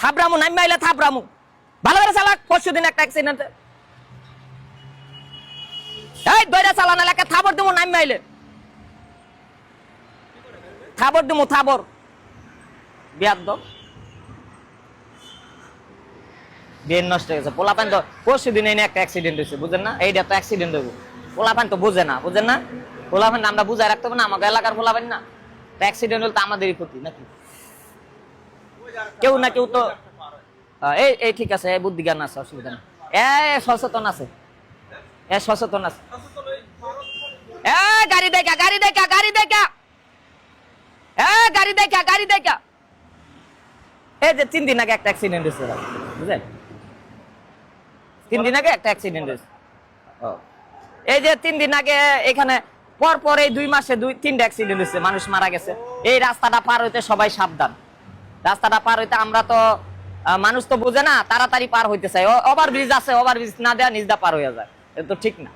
থাবরামু নামি মাইলে থাবরামু ভালো করে চালাক পরশু দিন একটা অ্যাক্সিডেন্ট এই, দইরা চালান এলাকা থাবর দিমু নামি মাইলে থাবর দিমু থাবর বিয়ার দো বিয়ে নষ্ট হয়ে গেছে। পোলাপান তো পরশু দিন এনে একটা অ্যাক্সিডেন্ট হয়েছে, বুঝেন না? এইটা তো অ্যাক্সিডেন্ট হইব। পোলাপান তো বুঝে না, বুঝেন না? পোলা পোলাপান আমরা বুঝাই রাখতে হবে না আমাকে এলাকার পোলাপান না। তো অ্যাক্সিডেন্ট হলে তো আমাদেরই ক্ষতি, নাকি? কেউ না কেউ তো এই এই ঠিক আছে, এই বুদ্ধি জ্ঞান আছে, অসুবিধা নেই। এ সচেতন আছে। এ, সচেতন আছে। এ, গাড়ি দেখা গাড়ি দেখা গাড়ি দেখা। এ, গাড়ি দেখা গাড়ি দেখা। এই যে তিন দিন আগে একটা অ্যাক্সিডেন্ট হয়েছে বুঝলেন? তিন দিন আগে একটা অ্যাক্সিডেন্ট হয়েছে। এই যে তিন দিন আগে এখানে পর পর এই দুই মাসে দুই তিনটা অ্যাক্সিডেন্ট হয়েছে, মানুষ মারা গেছে। এই রাস্তাটা পার হইতে সবাই সাবধান। রাস্তাটা পার হইতে আমরা তো মানুষ তো বুঝে না, তাড়াতাড়ি পার হইতে চাই। ওভার ব্রিজ আছে ওভার ব্রিজ না দেওয়া নিজদা পার হয়ে যায়। তো ঠিক না।